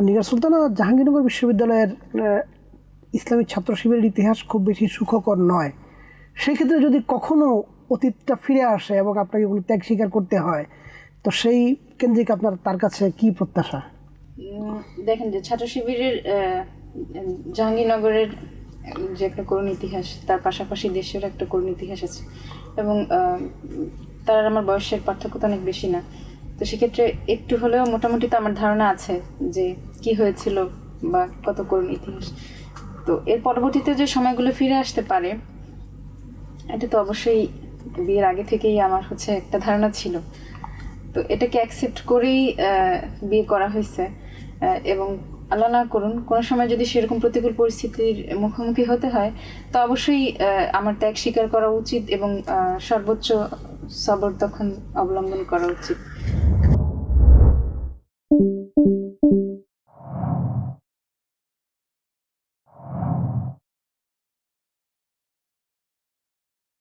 আর নিগার সুলতানা জাহাঙ্গীরনগর বিশ্ববিদ্যালয়ের ইসলামিক ছাত্র শিবিরের ইতিহাস খুব বেশি সুখকর নয়। সেক্ষেত্রে যদি কখনো অতীতটা ফিরে আসে এবং আপনাকে কোনো ত্যাগ স্বীকার করতে হয়, তো সেই কেন্দ্রিক আপনার, তার কাছে কি প্রত্যাশা? দেখেন যে ছাত্র শিবিরের জাহাঙ্গীরনগরের যে একটা করুণ ইতিহাস, তার পাশাপাশি দেশের একটা করুণ ইতিহাস আছে। এবং তার আমার বয়সের পার্থক্য তো অনেক বেশি না। তো সেক্ষেত্রে একটু হলেও মোটামুটি তো আমার ধারণা আছে যে কি হয়েছিল বা কত করুণ ইতিহাস। তো এর পরবর্তীতে যে সময়গুলো ফিরে আসতে পারে, এটা তো অবশ্যই বিয়ের আগে থেকেই আমার হচ্ছে একটা ধারণা ছিল। তো এটাকে অ্যাকসেপ্ট করেই বিয়ে করা হয়েছে। এবং আল্লাহ না করুন, কোনো সময় যদি সেরকম প্রতিকূল পরিস্থিতির মুখোমুখি হতে হয়, তো অবশ্যই আমার ত্যাগ স্বীকার করা উচিত এবং সর্বোচ্চ সবর তখন অবলম্বন করা উচিত।